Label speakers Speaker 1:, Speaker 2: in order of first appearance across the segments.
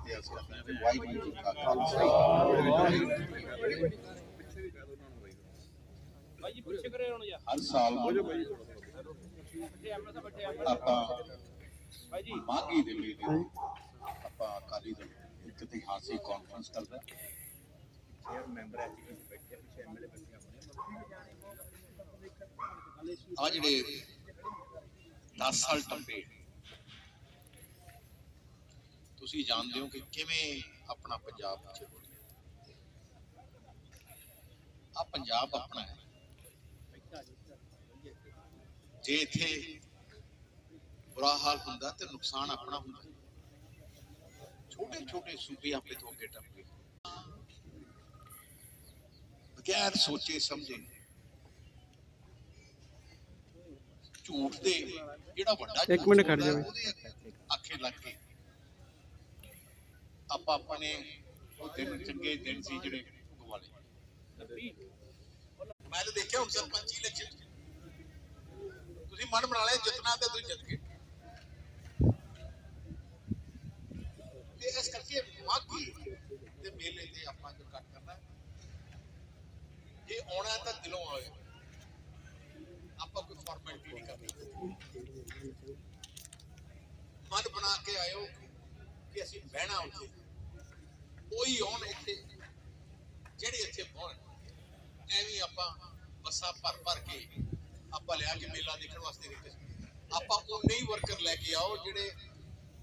Speaker 1: ਫਤਿਹ ਅਸੀਂ ਵਾਹਿਗੁਰੂ ਜੀ ਕਾ ਖਾਲਸਾ ਹਰ ਸਾਲ ਆਪਾਂ ਦੇ ਮੇਲੇ ਅਕਾਲੀ ਦਲ ਇੱਕ ਇਤਿਹਾਸਿਕ ਕਾਨਫਰੰਸ ਕਰਦਾ
Speaker 2: ਸ਼ੇਅਰ ਮੈਂਬਰ ਐਜੂਕੇਸ਼ਨ ਬੈਠੇ ਪਿੱਛੇ ਐਮਐਲਏ ਬੈਠੇ
Speaker 1: ਆ ਜਿਹੜੇ 10 ਸਾਲ ਟੱਪੇ ਤੁਸੀਂ ਜਾਣਦੇ ਹੋ ਕਿ ਕਿਵੇਂ ਆਪਣਾ ਪੰਜਾਬ ਚ ਆ ਪੰਜਾਬ ਆਪਣਾ ਹੈ। ਜੇ ਇੱਥੇ ਬੁਰਾ ਹਾਲ ਹੁੰਦਾ ਤੇ ਨੁਕਸਾਨ ਆਪਣਾ ਹੁੰਦਾ। ਛੋਟੇ ਛੋਟੇ ਸੂਬੇ ਆਪੇ ਤੋਂ ਅੱਗੇ ਟੱਪ ਗਏ ਬਗੈਰ ਸੋਚੇ ਸਮਝੇ ਝੂਠ ਦੇ ਜਿਹੜਾ ਵੱਡਾ
Speaker 3: ਇੱਕ ਮਿੰਟ ਖੜ ਜਾਵੇ।
Speaker 1: ਆਖੇ ਲੱਗ ਕੇ ਆਪਾਂ ਆਪਣੇ ਉਹ ਦਿਨ ਚੰਗੇ ਦਿਨ ਸੀ ਜਿਹੜੇ ਗਵਾਲੇ ਮੈਂ ਤਾਂ ਦੇਖਿਆ ਹੁਣ ਸਰਪੰਚੀ ਇਲੈਕਸ਼ਨ ਤੁਸੀਂ ਮਨ ਬਣਾ ਲਿਆ ਜਿੱਤਣਾ ਤੇ ਤੁਸੀਂ ਜਿੱਤ ਗਏ। ਤੇ ਇਸ ਕਰਕੇ ਮਾਗੀ ਤੇ ਮੇਲੇ ਤੇ ਆਪਾਂ ਜੋ ਕੱਟ ਕਰਨਾ ਇਹ ਆਉਣਾ ਤਾਂ ਦਿਲੋਂ ਆਵੇ ਆਪਾਂ ਕੋਈ ਫਾਰਮੈਲਿਟੀ ਨਹੀਂ ਕਰਨੀ। ਮਨ ਬਣਾ ਕੇ ਆਇਓ ਕਿ ਅਸੀਂ ਬਹਿਣਾ ਉੱਥੇ। ਕੋਈ ਆਉਣ ਇੱਥੇ, ਜਿਹੜੇ ਇੱਥੇ ਪਹੁੰਚ ਐਵੇਂ ਆਪਾਂ ਬੱਸਾਂ ਭਰ ਭਰ ਕੇ ਆਪਾਂ ਲਿਆ ਕੇ ਮੇਲਾ ਦੇਖਣ ਵਾਸਤੇ ਰੱਖੇ ਆਪਾਂ ਉਹ ਨਹੀਂ ਵਰਕਰ ਲੈ ਕੇ ਆਓ ਜਿਹੜੇ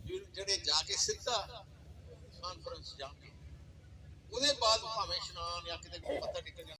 Speaker 1: ਜਿਹੜੇ ਜਾ ਕੇ ਸਿੱਧਾ ਕਾਨਫਰੰਸ ਜਾਣਗੇ। ਉਹਦੇ ਬਾਅਦ ਭਾਵੇਂ ਇਸ਼ਨਾਨ ਜਾਂ ਕਿਤੇ ਕੋਈ ਪਤਾ ਨਿਕਲ ਜਾਣਾ